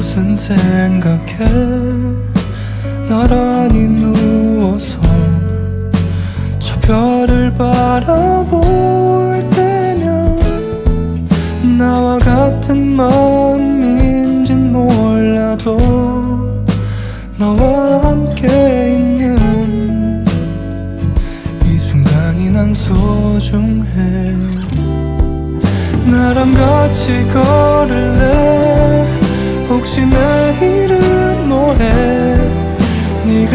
슨 생각해? 나란히 누워서 저 별을 바라볼 때면 나와 같은 마음인진 몰라도 너와 함께 있는 이 순간이 난 소중해. 나랑 같이 걸을래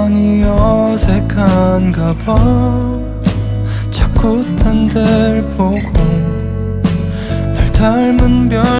많이 어색한가 봐. 자꾸 딴 데를 보고